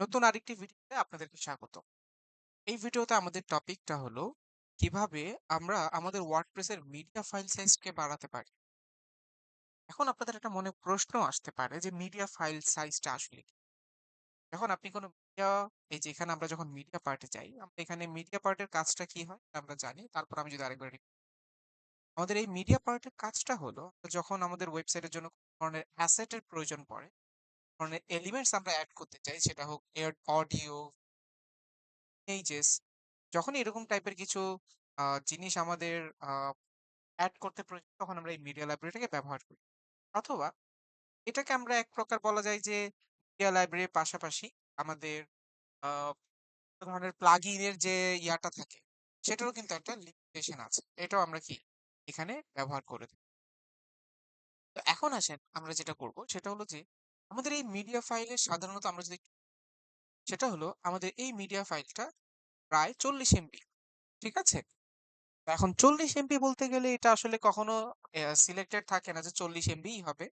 নতুন আরেকটি ভিডিওতে আপনাদেরকে স্বাগত। এই ভিডিওতে আমাদের টপিকটা হলো কীভাবে আমরা আমাদের ওয়ার্ডপ্রেসের মিডিয়া ফাইল সাইজকে বাড়াতে পারি। এখন আপনাদের একটা মনে প্রশ্ন আসতে পারে যে মিডিয়া ফাইল সাইজটা আসলে কি? যখন আপনি কোনো মিডিয়া এই যে এখানে আমরা যখন মিডিয়া পার্টে যাই, আমরা এখানে মিডিয়া পার্টের কাজটা কি হয় আমরা জানি। তারপর আমি যদি আরেকবার আমাদের এই মিডিয়া পার্টের কাজটা হলো যখন আমাদের ওয়েবসাইটের জন্য কোনো ধরনের অ্যাসেটের প্রয়োজন পড়ে, ধরনের এলিমেন্টস আমরা এড করতে চাই, সেটা হোক এর অডিও পেজেস যখনই এরকম টাইপের কিছু জিনিস আমাদের এড করতে প্রয়োজন, তখন আমরা এই মিডিয়া লাইব্রেরিটাকে ব্যবহার করি। অথবা এটাকে আমরা এক প্রকার বলা যায় যে মিডিয়া লাইব্রেরির পাশাপাশি আমাদের ধরনের প্লাগইন এর যে ইয়াটা থাকে, সেটারও কিন্তু একটা লিমিটেশন আছে। এটাও আমরা কি এখানে ব্যবহার করে থাকি। তো এখন আসেন আমরা যেটা করব, সেটা হলো যে আমাদের এই মিডিয়া ফাইলে সাধারণত আমরা যদি সেটা হলো আমাদের এই মিডিয়া ফাইলটা প্রায় ৪০ এমবি। ঠিক আছে? এখন ৪০ এমবি বলতে গেলে এটা আসলে কখনো সিলেক্টেড থাকে না যে ৪০ এমবিই হবে।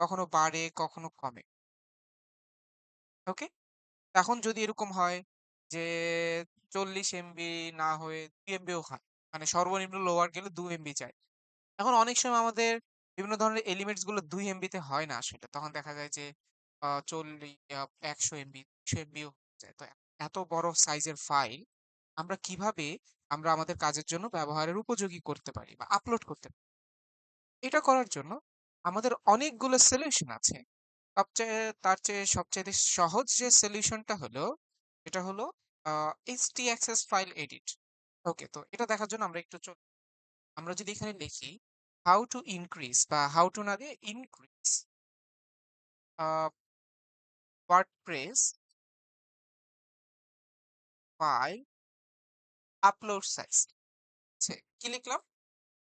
কখনো বাড়ে, কখনো কমে। ওকে? এখন যদি এরকম হয় যে ৪০ এমবি না হয়ে ২ এমবিও হয়। মানে সর্বনিম্ন লোয়ার গেলে ২ এমবি চায়। এখন অনেক সময় আমাদের বিভিন্ন ধরনের এলিমেন্টসগুলো ২ এমবিতে হয় না আসলে। তখন দেখা যায় যে আ ৪০ আ ১০০ এমবি, ২০০ এমবিও যায়। তো এত বড় সাইজের ফাইল আমরা কীভাবে আমরা আমাদের কাজের জন্য ব্যবহারের উপযোগী করতে পারি বা আপলোড করতে পারি? এটা করার জন্য আমাদের অনেকগুলো সলিউশন আছে। সবচেয়ে তার চেয়ে সবচেয়ে সহজ যে সলিউশনটা হলো, এটা হলো uh htaccess file edit. Okay, তো এটা দেখার জন্য আমরা একটু চল আমরা যদি এখানে লিখি how to increase বা how to না দিয়ে increase uh WordPress file upload size. কি লিখলাম?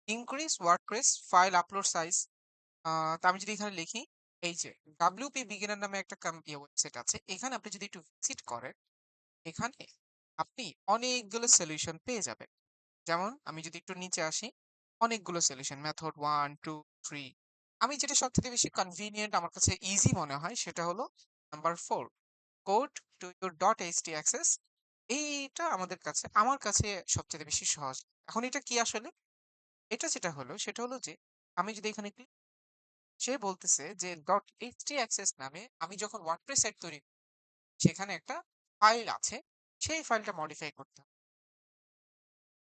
increase WordPress file upload size তো আমি যদি এখানে লিখি, এই যে WP Beginner নামে একটা ওয়েবসাইট আছে। এখানে আপনি যদি একটু ভিজিট করেন, এখানে আপনি অনেকগুলো সলিউশন পেয়ে যাবেন। যেমন আমি যদি একটু নিচে আসি, অনেকগুলো সলিউশন মেথড 1, 2, 3 আমি যেটা সবথেকে বেশি কনভিনিয়েন্ট আমার কাছে ইজি মনে হয় সেটা হলো number 4 code to your .htaccess এইটা আমাদের কাছে আমার কাছে সবচেয়ে বেশি সহজ। এখন এটা কি আসলে? এটা যেটা হলো সেটা হলো যে আমি যদি এখানে ক্লিক সে বলতেছে যে ডট এইচটি অ্যাক্সেস নামে আমি যখন WordPress সাইট তৈরি সেখানে একটা ফাইল আছে। সেই ফাইলটা মডিফাই করতে হবে।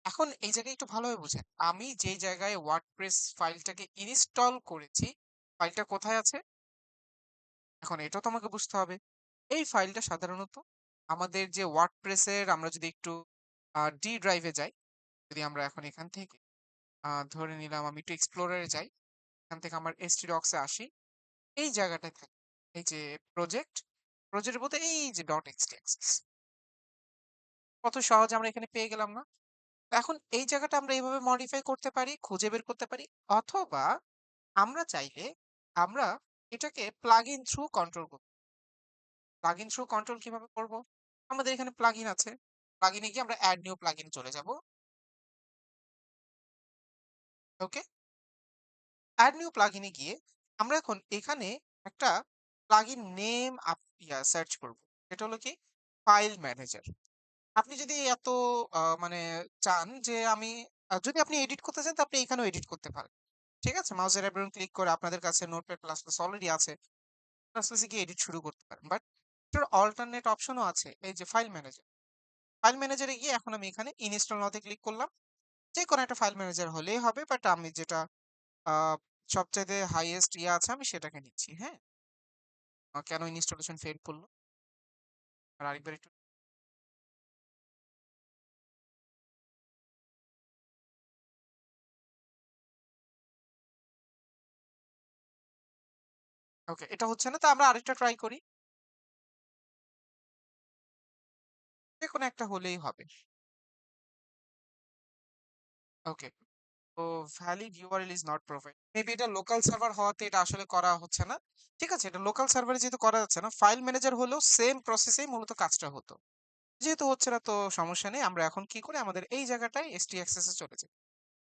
এখন এই জায়গায় একটু ভালোভাবে বুঝেন। আমি যেই জায়গায় WordPress ফাইলটাকে ইনস্টল করেছি, ফাইলটা কোথায় আছে? এখন এটাও তোমাকে বুঝতে হবে। এই ফাইলটা সাধারণত আমাদের যে এর আমরা যদি একটু D ড্রাইভে যাই, যদি আমরা এখন এখান থেকে ধরে নিলাম আমি একটু এক্সপ্লোরার যাই। এখান থেকে আমার htdocs এ আসি। এই জায়গাটায় থাকে। এই যে প্রজেক্ট, প্রজেক্টের বলতে এই যে .htaccess কত সহজে আমরা এখানে পেয়ে গেলাম না? এখন এই জায়গাটা আমরা এইভাবে মডিফাই করতে পারি, খুঁজে বের করতে পারি অথবা আমরা চাইলে আমরা এটাকে প্লাগইন থ্রু কন্ট্রোল করব। প্লাগইন থ্রু কন্ট্রোল কীভাবে করব? আমাদের এখানে প্লাগইন আছে। প্লাগইনে গিয়ে আমরা অ্যাড নিউ প্লাগইন চলে যাব। ওকে? অ্যাড নিউ প্লাগইনে গিয়ে আমরা এখন এখানে একটা প্লাগইন নেম আপ সার্চ করব। এটা হলো কি? File manager. আপনি যদি এত মানে চান যে আমি যদি আপনি এডিট করতে চান, তো আপনি এখানেও এডিট করতে পারেন। ঠিক আছে? মাউসের বাটন ক্লিক করে আপনাদের কাছে নোটপ্যাড প্লাস প্লাস অলরেডি আছে। প্লাস প্লাসে গিয়ে এডিট শুরু করতে পারেন। বাট এটার অল্টারনেট অপশনও আছে। এই যে ফাইল ম্যানেজার। ফাইল ম্যানেজারে গিয়ে এখন আমি এখানে ইনস্টল নাও তে ক্লিক করলাম। যেকোনো একটা ফাইল ম্যানেজার হলেই হবে। বাট আমি যেটা, আ সবচাইতে হাইয়েস্ট ইয়ে আছে, আমি সেটাকে নিচ্ছি। হ্যাঁ? কেন ইনস্টলেশন ফেইল করল? আর আরেকবার একটু ওকে, এটা হচ্ছে না। তো আমরা আরেকটা ট্রাই করি। যেকোনো একটা হলেই হবে। ওকে। তো valid URL is not provide. Maybe এটা লোকাল সার্ভার হওয়াতে এটা আসলে করা হচ্ছে না। ঠিক আছে? এটা লোকাল সার্ভারে যেহেতু করা যাচ্ছে না, ফাইল ম্যানেজার হলেও সেম প্রসেসেই মূলত কাজটা হতো। যেহেতু হচ্ছে না তো সমস্যা নেই। আমরা এখন কি করি? আমাদের এই জায়গাটায় htaccess এ চলে যাই।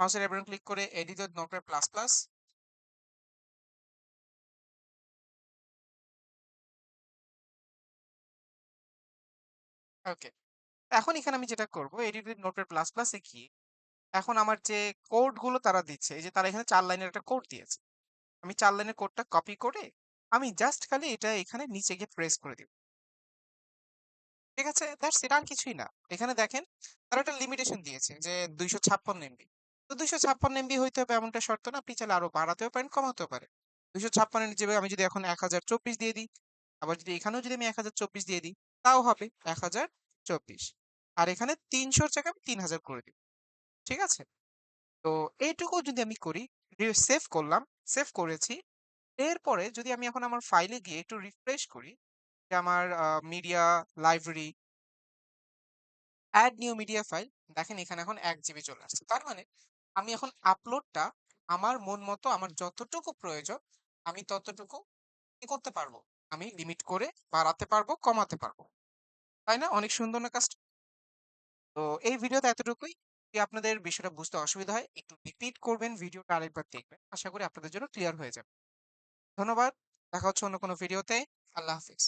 মাউসের রাইট ক্লিক করে editor notepad plus plus okay. এখন এখানে আমি যেটা করব এডিটেড নোটপ্যাড প্লাস প্লাস গিয়ে এখন আমার যে কোডগুলো তারা দিচ্ছে, এই যে তারা এখানে ৪ লাইনের একটা কোড দিয়েছে। আমি ৪ লাইনের কোডটা কপি করে আমি জাস্ট খালি এটা এখানে নিচে গিয়ে প্রেস করে দিব। ঠিক আছে? দ্যাটস ইট আর কিছুই না। এখানে দেখেন তারা একটা লিমিটেশন দিয়েছে যে ২৫৬ এমবি। তো ২৫৬ এমবি হইতে হবে এমনটা শর্ত না। আপনি চাইলে আরও বাড়াতেও পারেন, কমাতেও পারেন। ২৫৬ এর জায়গায় আমি যদি এখন ১০২৪ দিয়ে দিই, আবার যদি এখানেও যদি আমি ১০২৪ দিয়ে দিই, তাও হবে ১০২৪। আর এখানে ৩০০ র জায়গায় আমি ৩০০০ করে দিব। ঠিক আছে? তো এইটুকু যদি আমি করি, সেভ করলাম, সেভ করেছি। এরপরে যদি আমি এখন আমার ফাইলে গিয়ে একটু রিফ্রেশ করি, যে আমার media library add new media file দেখেন এখানে এখন ১ জিবি চলে আসছে। তার মানে আমি এখন আপলোডটা আমার মন মতো আমার যতটুকু প্রয়োজন আমি ততটুকু করতে পারব? আমি লিমিট করে বাড়াতে পারব, কমাতে পারব। তাই না? অনেক সুন্দর না কাজটা? তো এই ভিডিওতে এতটুকুই। যদি আপনাদের বিষয়টা বুঝতে অসুবিধা হয় একটু রিপিট করবেন, ভিডিওটা আরেকবার দেখবেন। আশা করি আপনাদের জন্য ক্লিয়ার হয়ে যাবে। ধন্যবাদ। দেখা হচ্ছে অন্য কোনো ভিডিওতে। আল্লাহ হাফেজ।